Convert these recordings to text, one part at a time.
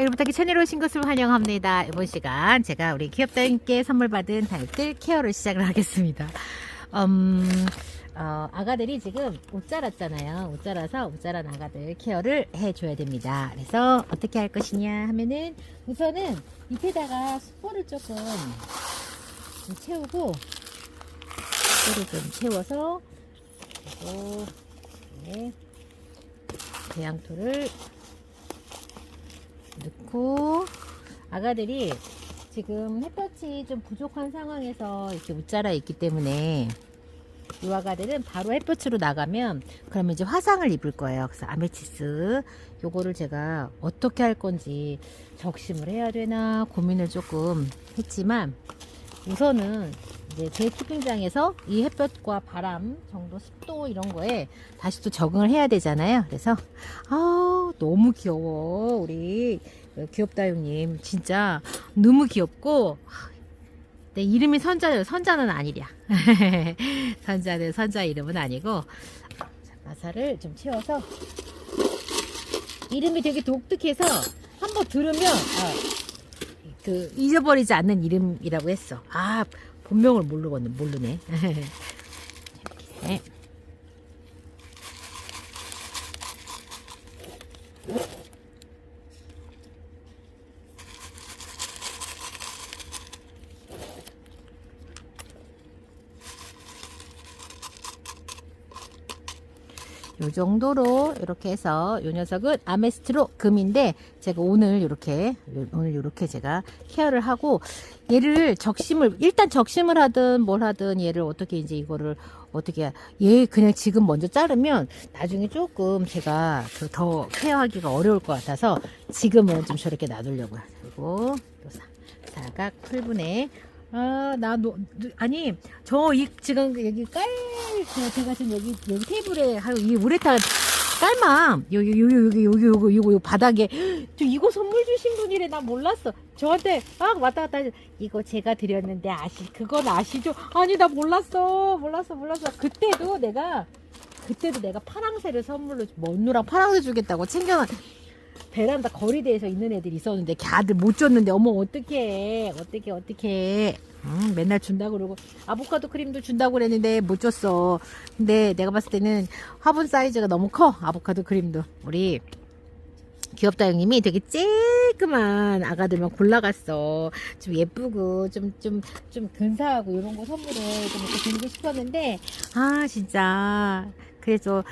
여러분께 채널에 오신 것을 환영합니다. 이번 시간 제가 우리 기업자님께 선물 받은 달들 케어를 시작을 하겠습니다. 음, 어, 아가들이 지금 옷 자랐잖아요. 옷 자라서 옷 자란 아가들 케어를 해줘야 됩니다. 그래서 어떻게 할 것이냐 하면은 우선은 밑에다가 숯불을 조금 좀 채우고 숯불을 좀 채워서 그리고 네, 배양토를 넣고 아가들이 지금 햇볕이 좀 부족한 상황에서 이렇게 웃자라 있기 때문에 이 아가들은 바로 햇볕으로 나가면 그러면 이제 화상을 입을 거예요. 그래서 아메치스 요거를 제가 어떻게 할 건지 적심을 해야 되나 고민을 조금 했지만 우선은 이제 제 키핑장에서 이 햇볕과 바람 정도 습도 이런 거에 다시 또 적응을 해야 되잖아요. 그래서 아 너무 귀여워 우리 귀엽다용님 진짜 너무 귀엽고 내 이름이 선자예요. 선자는 아니랴. 선자는 선자 이름은 아니고 자, 마사를 좀 채워서 이름이 되게 독특해서 한번 들으면 아, 그 잊어버리지 않는 이름이라고 했어. 아 본명을 모르겠네 모르네. 이렇게. 요 정도로 이렇게 해서 요 녀석은 아메스트로 금인데 제가 오늘 이렇게 오늘 이렇게 제가 케어를 하고 얘를 적심을 일단 적심을 하든 뭘 하든 얘를 어떻게 이제 이거를 어떻게 얘 그냥 지금 먼저 자르면 나중에 조금 제가 그더 케어하기가 어려울 것 같아서 지금은 좀 저렇게 놔두려고요. 그리고 또 사, 사각 풀분에 아, 나, 아니, 저, 이, 지금 여기 깔, 저, 제가 지금 여기, 여기 테이블에, 하고 이 우레탄 깔망, 여기, 여기, 여기, 여기, 여기, 여기, 바닥에, 저 이거 선물 주신 분이래. 나 몰랐어. 저한테 막 왔다 갔다, 하시- 이거 제가 드렸는데 아시, 그건 아시죠? 아니, 나 몰랐어. 몰랐어, 몰랐어. 그때도 내가, 그때도 내가 파랑새를 선물로, 먼누랑 파랑새 주겠다고 챙겨놨, 베란다 거리대에서 있는 애들이 있었는데 걔들 못 줬는데 어머 어떡해 어떡해 어떡해 음, 맨날 준다고 그러고. 아보카도 크림도 준다고 그랬는데 못 줬어. 근데 내가 봤을 때는 화분 사이즈가 너무 커 아보카도 크림도. 우리 귀엽다 형님이 되게 쬐끄만 아가들만 골라갔어. 좀 예쁘고 좀 좀 좀 근사하고 이런 거 선물을 좀 이렇게 드리고 싶었는데 아 진짜. 그래서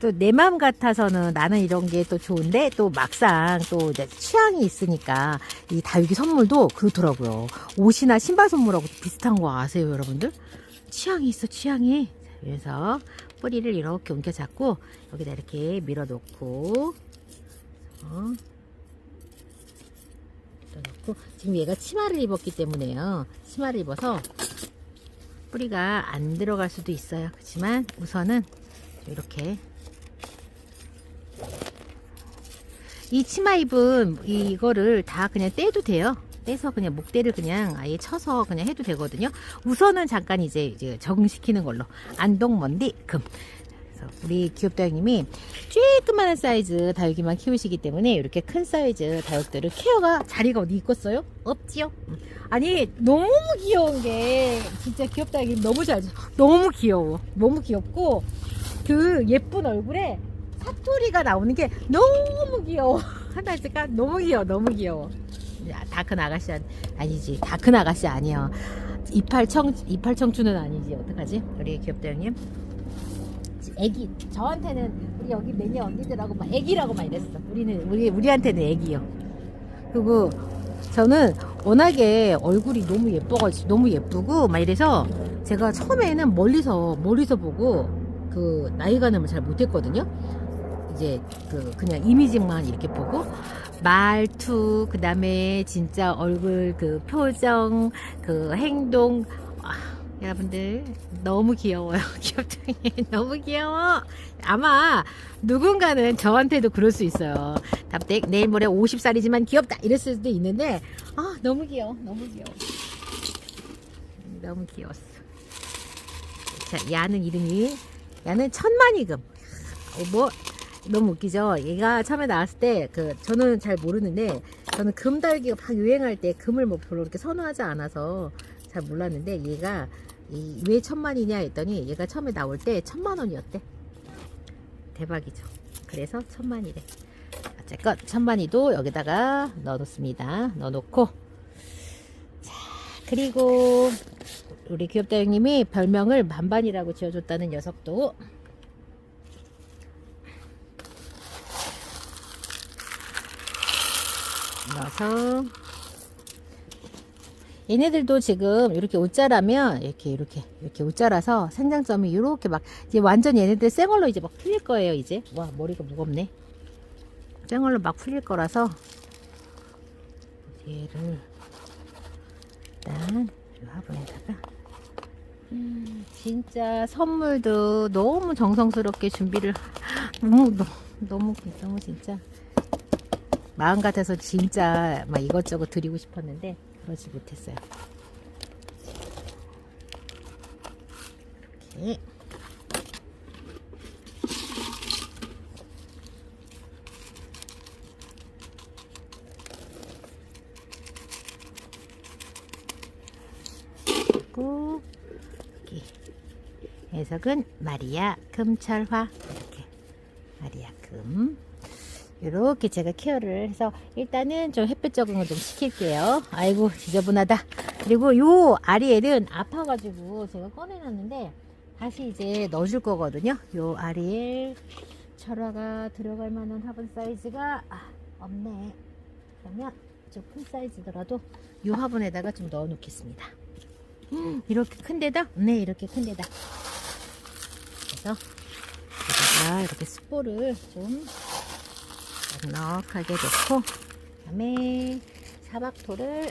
또 내 마음 같아서는 나는 이런 게 또 좋은데 또 막상 또 이제 취향이 있으니까 이 다육이 선물도 그렇더라고요. 옷이나 신발 선물하고 비슷한 거 아세요, 여러분들? 취향이 있어, 취향이. 자, 그래서 뿌리를 이렇게 옮겨 잡고 여기다 이렇게 밀어 놓고 어. 넣고 지금 얘가 치마를 입었기 때문에요. 치마를 입어서 뿌리가 안 들어갈 수도 있어요. 그렇지만 우선은 이렇게 이 치마 입은 이거를 다 그냥 떼도 돼요. 떼서 그냥 목대를 그냥 아예 쳐서 그냥 해도 되거든요. 우선은 잠깐 이제, 이제 적응시키는 걸로 안동 먼디 금. 그래서 우리 귀엽다형님이 쬐끄만한 사이즈 다육이만 키우시기 때문에 이렇게 큰 사이즈 다육들을 케어가 자리가 어디 있겠어요? 없지요. 음. 아니 너무 귀여운 게 진짜 귀엽다형님 너무 잘 너무 귀여워. 너무 귀엽고 그 예쁜 얼굴에 사투리가 나오는 게 너무 귀여워. 하나씩 너무 귀여워, 너무 귀여워. 야, 다 큰 아가씨 아니- 아니지, 다 큰 아가씨 아니야. 이팔 청 이팔 청춘은 아니지. 어떡하지? 우리 귀엽다 형님. 애기 저한테는 우리 여기 매니 언니들하고 막 애기라고 막 이랬어. 우리는 우리 우리한테는 애기요. 그리고 저는 워낙에 얼굴이 너무 예뻐가지고 너무 예쁘고 막 이래서 제가 처음에는 멀리서 멀리서 보고 그 나이 가늠을 잘 못했거든요. 이제 그 그냥 이미지만 이렇게 보고 말투 그다음에 진짜 얼굴 그 표정 그 행동. 아, 여러분들 너무 귀여워요 귀엽다니 너무 귀여워. 아마 누군가는 저한테도 그럴 수 있어요. 답대 내일 모레 50살이지만 귀엽다 이랬을 수도 있는데 아 너무 귀여워 너무 귀여워. 너무 귀여웠어. 자 야는 이름이 야는 천만이금. 어, 뭐 너무 웃기죠? 얘가 처음에 나왔을 때, 그, 저는 잘 모르는데, 저는 금 달기가 막 유행할 때 금을 뭐 별로 그렇게 선호하지 않아서 잘 몰랐는데, 얘가, 이, 왜 천만이냐 했더니, 얘가 처음에 나올 때 천만 원이었대. 대박이죠. 그래서 천만이래. 어쨌건, 천만이도 여기다가 넣어놓습니다. 넣어놓고, 자, 그리고, 우리 귀엽다 형님이 별명을 반반이라고 지어줬다는 녀석도 넣어서 얘네들도 지금 이렇게 옷자라면 이렇게 이렇게 이렇게 옷자라서 생장점이 이렇게 막 이제 완전 얘네들 생얼로 이제 막 풀릴 거예요 이제. 와 머리가 무겁네. 생얼로 막 풀릴 거라서 얘를 일단 이 화분에다가. 음, 진짜 선물도 너무 정성스럽게 준비를 너무 너무 너무 진짜 마음 같아서 진짜 막 이것저것 드리고 싶었는데 그러지 못했어요. 이렇게. 해석은 마리아 금철화. 이렇게. 마리아 금 이렇게 제가 케어를 해서 일단은 좀 햇빛 적응을 좀 시킬게요. 아이고 지저분하다. 그리고 요 아리엘은 아파가지고 제가 꺼내놨는데 다시 이제 넣어줄 거거든요. 요 아리엘 철화가 들어갈 만한 화분 사이즈가 아, 없네. 그러면 좀큰 사이즈더라도 요 화분에다가 좀 넣어 놓겠습니다. 음, 이렇게 큰 데다? 네, 이렇게 큰 데다. 그래서 여기다가 이렇게 스포를 좀 넉넉하게 넣고 그다음에 사박토를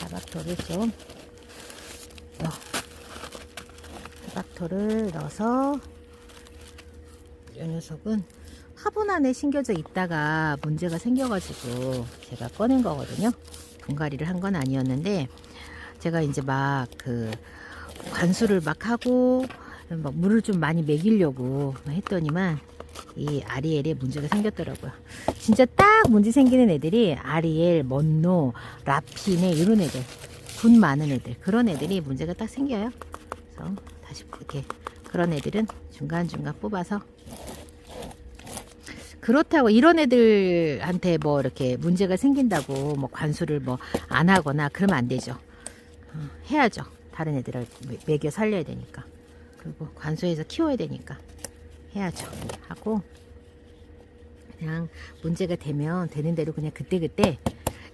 사박토를 좀 넣어. 사박토를 넣어서 이 녀석은 화분 안에 심겨져 있다가 문제가 생겨가지고 제가 꺼낸 거거든요. 분갈이를 한 건 아니었는데 제가 이제 막 그 관수를 막 하고 막 물을 좀 많이 먹이려고 했더니만 이 아리엘에 문제가 생겼더라고요. 진짜 딱 문제 생기는 애들이 아리엘, 먼노, 라피네 이런 애들, 분 많은 애들 그런 애들이 문제가 딱 생겨요. 그래서 다시 이렇게 그런 애들은 중간 중간 뽑아서 그렇다고 이런 애들한테 뭐 이렇게 문제가 생긴다고 뭐 관수를 뭐 안 하거나 그러면 안 되죠. 어, 해야죠. 다른 애들을 매- 먹여 살려야 되니까. 그리고 관수해서 키워야 되니까. 해야죠. 하고, 그냥 문제가 되면 되는 대로 그냥 그때그때.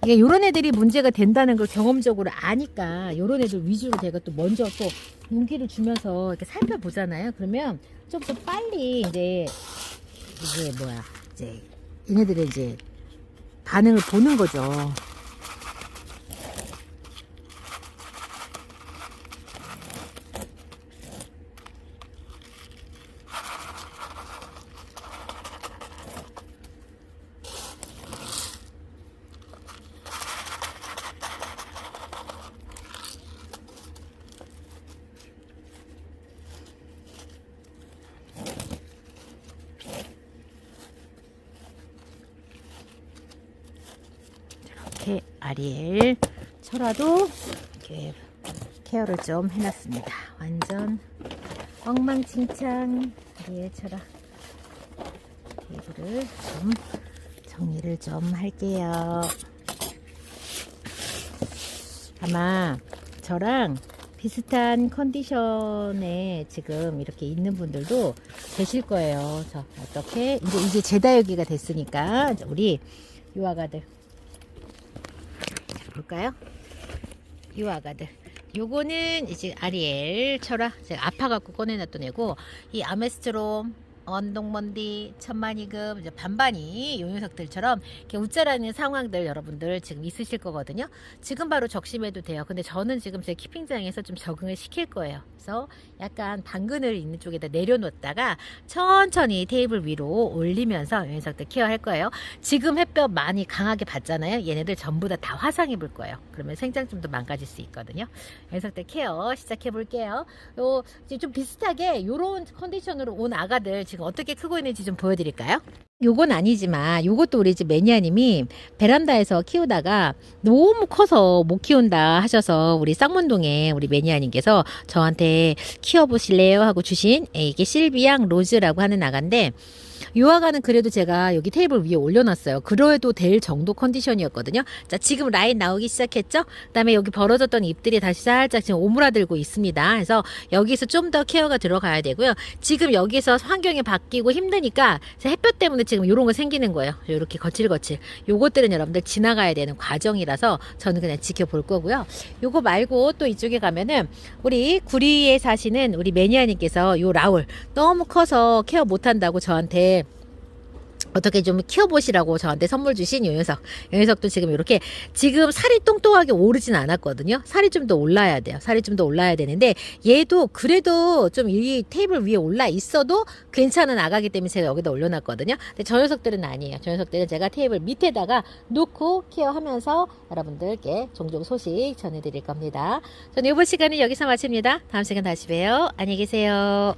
이게 요런 애들이 문제가 된다는 걸 경험적으로 아니까 요런 애들 위주로 제가 또 먼저 또 용기를 주면서 이렇게 살펴보잖아요. 그러면 좀 더 빨리 이제 이게 뭐야 이제 얘네들의 이제 반응을 보는 거죠. 이렇게 아리엘 철화도 이렇게 케어를 좀 해놨습니다. 완전 엉망진창 아리엘 철화 테이블을 좀 정리를 좀 할게요. 아마 저랑 비슷한 컨디션에 지금 이렇게 있는 분들도 계실 거예요. 저 어떻게 이제 이제 제다여기가 됐으니까 우리 유아가들 자, 볼까요? 유아가들. 요거는 이제 아리엘 철화 제가 아파갖고 꺼내놨던 애고 이 아메스트롬 언동먼디, 천만이금, 이제 반반이 요 녀석들처럼 이렇게 웃자라는 상황들 여러분들 지금 있으실 거거든요. 지금 바로 적심해도 돼요. 근데 저는 지금 제 키핑장에서 좀 적응을 시킬 거예요. 그래서 약간 당근을 있는 쪽에다 내려놓다가 천천히 테이블 위로 올리면서 요 녀석들 케어할 거예요. 지금 햇볕 많이 강하게 받잖아요. 얘네들 전부 다 다 화상 입을 거예요. 그러면 생장점도 망가질 수 있거든요. 녀석들 케어 시작해 볼게요. 요 좀 비슷하게 요런 컨디션으로 온 아가들 지금 어떻게 크고 있는지 좀 보여드릴까요? 요건 아니지만 요것도 우리 집 매니아님이 베란다에서 키우다가 너무 커서 못 키운다 하셔서 우리 쌍문동에 우리 매니아님께서 저한테 키워보실래요 하고 주신 이게 실비앙 로즈라고 하는 아가인데 요 아가는 그래도 제가 여기 테이블 위에 올려놨어요. 그래도 될 정도 컨디션이었거든요. 자, 지금 라인 나오기 시작했죠? 그 다음에 여기 벌어졌던 잎들이 다시 살짝 지금 오므라들고 있습니다. 그래서 여기서 좀 더 케어가 들어가야 되고요. 지금 여기서 환경이 바뀌고 힘드니까 햇볕 때문에 지금 이런 거 생기는 거예요. 이렇게 거칠거칠. 요것들은 여러분들 지나가야 되는 과정이라서 저는 그냥 지켜볼 거고요. 요거 말고 또 이쪽에 가면은 우리 구리에 사시는 우리 매니아님께서 요 라울 너무 커서 케어 못한다고 저한테 어떻게 좀 키워보시라고 저한테 선물 주신 요 녀석. 요 녀석도 지금 이렇게 지금 살이 똥똥하게 오르진 않았거든요. 살이 좀 더 올라야 돼요. 살이 좀 더 올라야 되는데 얘도 그래도 좀 이 테이블 위에 올라 있어도 괜찮은 아가기 때문에 제가 여기다 올려놨거든요. 근데 저 녀석들은 아니에요. 저 녀석들은 제가 테이블 밑에다가 놓고 케어하면서 여러분들께 종종 소식 전해드릴 겁니다. 저는 이번 시간은 여기서 마칩니다. 다음 시간 다시 봬요. 안녕히 계세요.